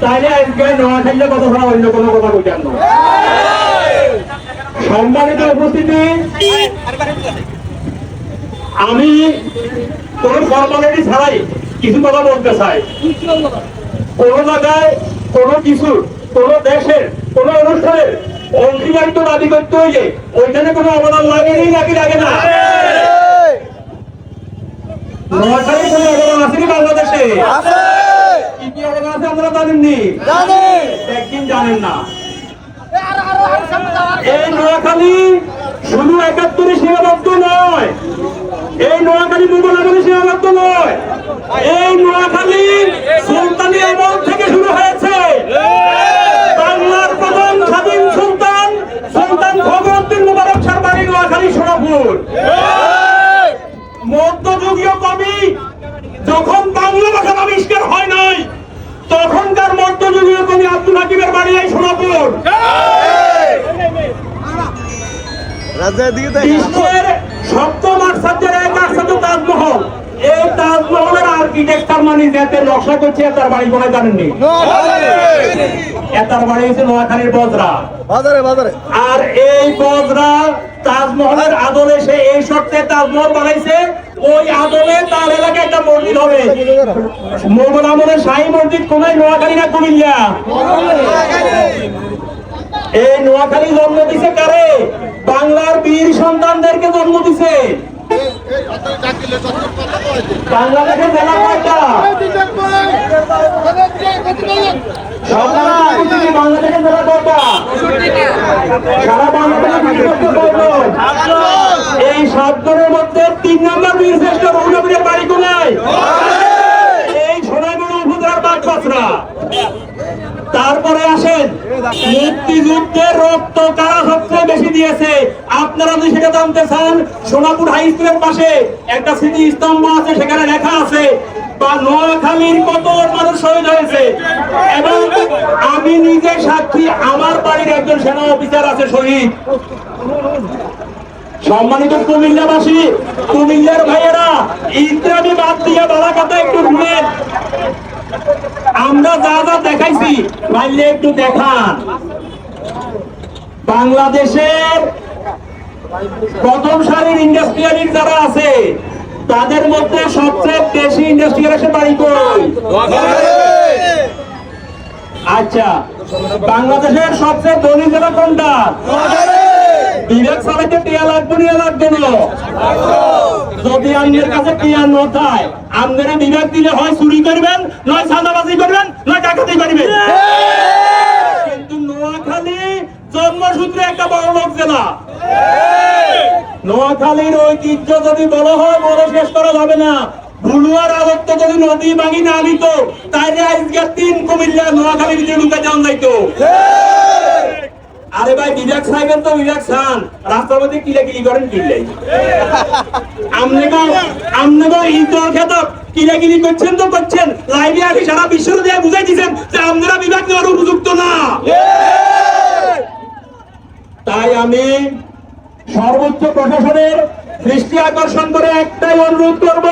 তাইলে আজকে নোয়াখালীর কথা ছাড়া অন্য কোনো কথা বলছেন না। সম্মানিত উপস্থিতি আমি কোন ফর্মালিটি ছাড়াই কিছু কথা বলতে চাই। কোন জায়গায় কোন কিছু কোন দেশের কোন অনুষ্ঠানের অংশীদারিত্ব দাবি করতে হইলে ওইখানে কোনো অবদান লাগেনি নাকি লাগে না? নোয়াখালী কোনো অবদান কি বাংলাদেশে কি কি অবদান আছে আপনারা জানেননি? একদিন জানেন না। এই নোয়াখালী শুধু একাত্তরে সীমাবদ্ধ নয়। এই নোয়াখালী মুঘল আমলে সীমাবদ্ধ নয়। এই নোয়াখালী সুলতানি আমল থেকে শুরু হয়েছে। বাংলার প্রথম স্বাধীন সুলতান সুলতান ভগবদ্দিন মুবারক সার বাড়ি নোয়াখালী সোনাপুর। মধ্যযুগীয় কবি যখন বাংলা ভাষার আবিষ্কার হয় নাই তখনকার মধ্যযুগীয় কবি আব্দুল হাকিমের বাড়ি এই সোনাপুর। রাজের দিকে আর্কিটেকচার মানে যাতে নকশা করছে তার বাড়ি কোথায় জানেননি? এতার বাড়ি হচ্ছে নোয়াখালীর বজরা। বাজারে বাজারে। আর এই বজরা তাজমহলের আদলে সে এই শর্তে তাজমহল বানাইছে ওই আদলে তার এলাকায় একটা মসজিদ হবে। মোগল আমলের শাহী মসজিদ কোনায় নোয়াখালী না কুমিল্লা? এই নোয়াখালী জন্ম দিছে কারে? বাংলার বীর সন্তানদেরকে জন্ম দিছে। বাংলাদেশের জেলা কয়টা বাংলাদেশের জেলা কয়টা সারা বাংলাদেশে বিভক্ত কয়জন? এই সাতজনের মধ্যে তিন নম্বর বীর শ্রেষ্ঠ রঘুনবীরের বাড়ি কোনায় এই সোনাগুলো উপজেলার বাগপাচরা তারপরে আসেন মুক্তিযুদ্ধের রক্ত কারা সবচেয়ে বেশি দিয়েছে? আপনারা যদি সেটা জানতে চান, সোনাপুর হাই স্কুলের পাশে একটা স্মৃতি স্তম্ভ আছে, সেখানে লেখা আছে কত মানুষ শহীদ হয়েছে? এবং আমি সাক্ষী, আমার বাড়ির একজন সেনা আছে শহীদ। সম্মানিত কুমিল্লাবাসী, কুমিল্লার ভাইয়েরা ইসলামী বাদ দিয়ে বালাকাতা একটু ঘুরেন আমরা যা যা দেখাইছি পারলে একটু দেখান। বাংলাদেশের প্রথম সারির ইন্ডাস্ট্রিয়ালিস্ট যারা আছে তাদের মধ্যে সবচেয়ে বেশি ইন্ডাস্ট্রিয়ালিস্টের বাড়ি কই আচ্ছা বাংলাদেশের সবচেয়ে ধনী জেলা কোনটা? বিবেক চালাইতে টিয়া লাগবে নিয়ে লাগবে না? যদি আপনার কাছে টিয়া ন থাকে আপনারা বিবেক দিলে হয় চুরি করবেন নয় সাদাবাজি করবেন নয় ডাকাতি করবেন। কিন্তু নোয়াখালী জন্মসূত্রে একটা বড় লোক জেলা। নোয়াখালীর ঐতিহ্য যদি বড় হয় বড় শেষ করা যাবে না। ভুলুয়ার আদত্ত যদি নদী ভাঙি না নিত তাইলে আজকে তিন কুমিল্লা নোয়াখালীর ঢুকে যান যাইতো। আরে ভাই বিবেক সাহেবের তো বিবেক খান রাস্তার মধ্যে কিলে কিলি করেন কিনলেই আমনে গো আমনে গো ইদর খেত কিলে কিলি করছেন তো করছেন। লাইভে আসি, সারা বিশ্ব দিয়ে বুঝাই দিছেন যে আপনারা বিবেক নেওয়ার উপযুক্ত না। তাই আমি সর্বোচ্চ প্রশাসনের দৃষ্টি আকর্ষণ করে একটাই অনুরোধ করব